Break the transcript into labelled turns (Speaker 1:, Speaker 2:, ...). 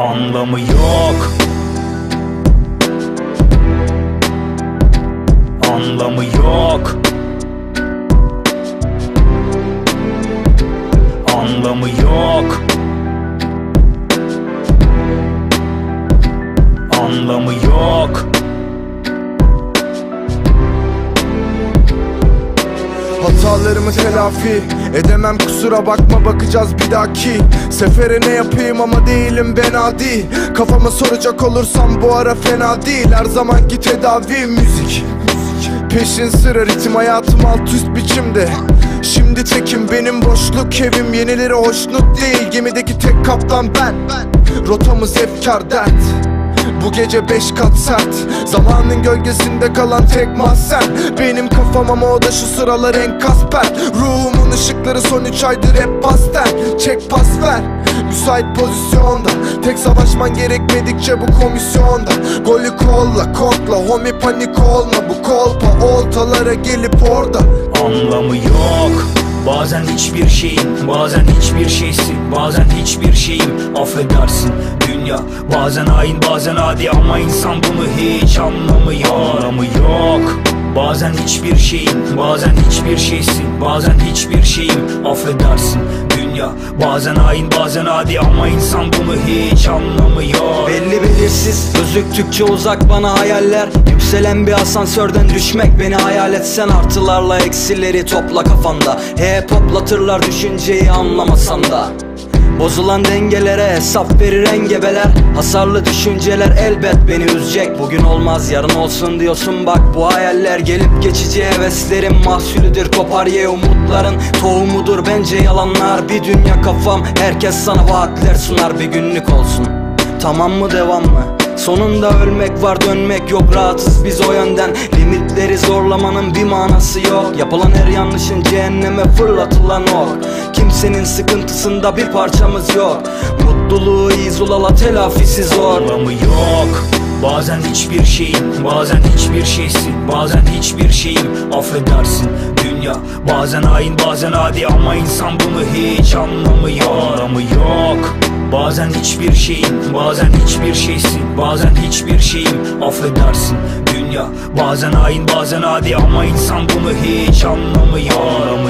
Speaker 1: Anlamı yok. Anlamı yok. Anlamı yok. Anlamı yok
Speaker 2: Hatalarımı telafi edemem kusura bakma bakacağız bir dahaki Sefere ne yapayım ama değilim ben adi. Kafama soracak olursam bu ara fena değil Her zamanki tedavi müzik. Peşin sıra ritim hayatım alt üst biçimde. Şimdi tekim benim boşluk evim Yenileri hoşnut değil. Gemideki tek kaptan ben. Rotamız efkar dert bu gece beş kat sert. Zamanın gölgesinde kalan tek mahzen Benim kafam ama o da şu sıralar enkaz pert Ruhumun ışıkları son üç aydır hep pastel. Çek pas ver. Müsait pozisyonda. Tek savaşman gerekmedikçe bu komisyonda. Golü kolla kodla Homi panik olma. Bu kolpa Oltalara gelip orada.
Speaker 1: Anlamı yok Bazen hiçbir şeyin Bazen hiçbir şeysin Bazen hiçbir şeyim. Affedersin dünya Bazen hain bazen adi Ama insan bunu hiç anlamıyor. Anlamı yok Bazen hiçbir şeyin Bazen hiçbir şeysin Bazen hiçbir şeyim. Affedersin dünya Bazen hain bazen adi Ama insan bunu hiç anlamıyor.
Speaker 3: Belli belirsiz gözüktükçe uzak bana hayaller Yükselen bir asansörden düşmek beni hayal etsen Artılarla eksileri topla kafanda. Hep hoplatırlar düşünceyi anlamasan da. Bozulan dengelere hesap verir engebeler. Hasarlı düşünceler elbet beni üzecek. Bugün olmaz yarın olsun diyorsun. Bak bu hayaller Gelip geçici heveslerin mahsulüdür. Kopar ye umutların tohumudur. Bence yalanlar Bir dünya kafam. Herkes sana vaatler sunar. Bir günlük olsun. Tamam mı devam mı? Sonunda ölmek var dönmek yok. Rahatsız biz o yönden. Limitleri zorlamanın bir manası yok. Yapılan her yanlışın cehenneme fırlatılan ok. Kimsenin sıkıntısında bir parçamız yok. Mutluluğu izolala telafisi zor.
Speaker 1: Anlamı yok. Bazen hiçbir şeyin Bazen hiçbir şeysin Bazen hiçbir şeyim. Affedersin dünya. Bazen hain bazen adi Ama insan bunu hiç anlamıyor. Anlamı yok Bazen hiçbir şeyin Bazen hiçbir şeysin Bazen hiçbir şeyim. Affedersin dünya Bazen hain bazen adi Ama insan bunu hiç anlamıyor Anlamı yok